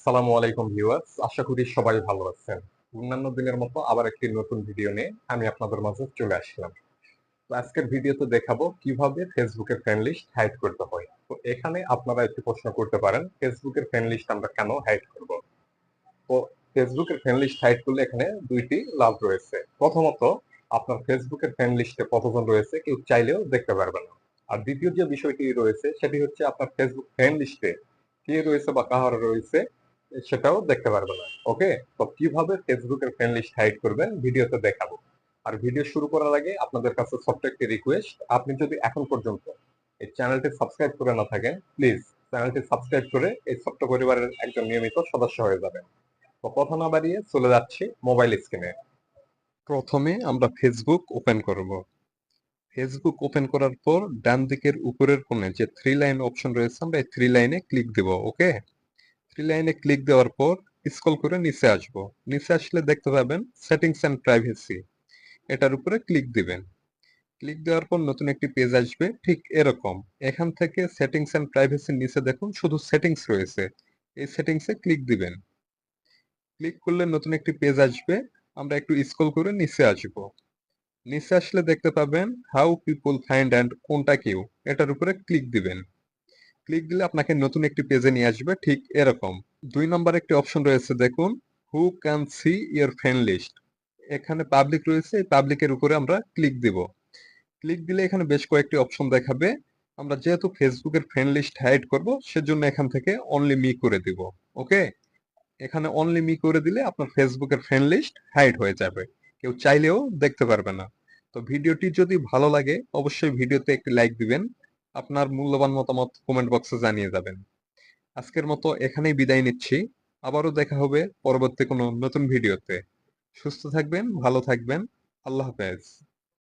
আসসালামু আলাইকুম ভিউয়ার্স, আশা করি সবাই ভালো আছেন। অন্যান্য দিনের মতো আবার একটি নতুন ভিডিও নিয়ে আমি আপনাদের মাঝে চলে আসলাম। আজকের ভিডিওতে দেখাবো কীভাবে ফেসবুকের ফ্রেন্ড লিস্ট হাইড করতে হয়। তো এখানে আপনারা একটি প্রশ্ন করতে পারেন, ফেসবুকের ফ্রেন্ড লিস্ট আমরা কেন হাইড করব? তো ফেসবুকের ফ্রেন্ড লিস্ট হাইড করলে এখানে দুইটি লাভ রয়েছে। প্রথমত, আপনার ফেসবুকের ফ্রেন্ড লিস্টে কতজন রয়েছে কেউ চাইলেও দেখতে পারবে না। আর দ্বিতীয় যে বিষয়টি রয়েছে, সেটি হচ্ছে আপনার ফেসবুক ফ্রেন্ড লিস্টে কে রয়েছে বা কাহার রয়েছে সেটাও দেখতে পারবে না। ওকে তো কীভাবে ফেসবুকের ফ্রেন্ড লিস্ট হাইড করবেন? ভিডিওতে দেখাবো। আর ভিডিও শুরু করার আগে আপনাদের কাছে ছোট্ট একটি রিকোয়েস্ট আপনি যদি এখন পর্যন্ত এই চ্যানেলটি সাবস্ক্রাইব করে না থাকেন প্লিজ চ্যানেলটি সাবস্ক্রাইব করে এই ছোট্ট পরিবারের একজন নিয়মিত সদস্য হয়ে যাবেন। তো কথা না বাড়িয়ে চলে যাচ্ছি মোবাইল স্ক্রিনে প্রথমে আমরা ফেসবুক ওপেন করব। ফেসবুক ওপেন করার পর ডান দিকের উপরের কোণে যে থ্রি লাইন অপশন রয়েছে, আমরা এই থ্রি লাইনে ক্লিক দেব। ওকে লাইনে ক্লিক দেওয়ার পর স্ক্রল করে নিচে আসব। নিচে আসলে দেখতে পাবেন সেটিংস অ্যান্ড প্রাইভেসি। এটার উপরে ক্লিক দিবেন। ক্লিক দেওয়ার পর নতুন একটি পেজ আসবে, ঠিক এরকম। এখান থেকে সেটিংস অ্যান্ড প্রাইভেসির নিচে দেখুন শুধু সেটিংস রয়েছে। এই সেটিংসে ক্লিক দিবেন। ক্লিক করলে নতুন একটি পেজ আসবে, আমরা একটু স্ক্রল করে নিচে আসব। নিচে আসলে দেখতে পাবেন হাউ পিপল ফাইন্ড অ্যান্ড কোনটা কেউ। এটার উপরে ক্লিক দিবেন। ক্লিক দিলে আপনাকে নতুন একটি পেজে নিয়ে আসবে, ঠিক এরকম। দুই নম্বর একটি অপশন রয়েছে, দেখুন who can see your friend list এখানে পাবলিক রয়েছে, এই পাবলিকের উপরে আমরা ক্লিক দিব। ক্লিক দিলে এখানে বেশ কয়েকটি অপশন দেখাবে। আমরা যেহেতু ফেসবুকের ফ্রেন্ড লিস্ট হাইড করব, সেজন্য এখান থেকে অনলি মি করে দিব ওকে এখানে অনলি মি করে দিলে আপনার ফেসবুকের ফ্রেন্ড লিস্ট হাইড হয়ে যাবে। কেউ চাইলেও দেখতে পারবে না। তো ভিডিওটি যদি ভালো লাগে, অবশ্যই ভিডিওতে একটি লাইক দিবেন। আপনার মূল্যবান মতামত কমেন্ট বক্সে জানিয়ে যাবেন। আজকের মতো এখানেই বিদায় নিচ্ছি। আবারও দেখা হবে পরবর্তী কোনো নতুন ভিডিওতে সুস্থ থাকবেন, ভালো থাকবেন। আল্লাহ হাফেজ।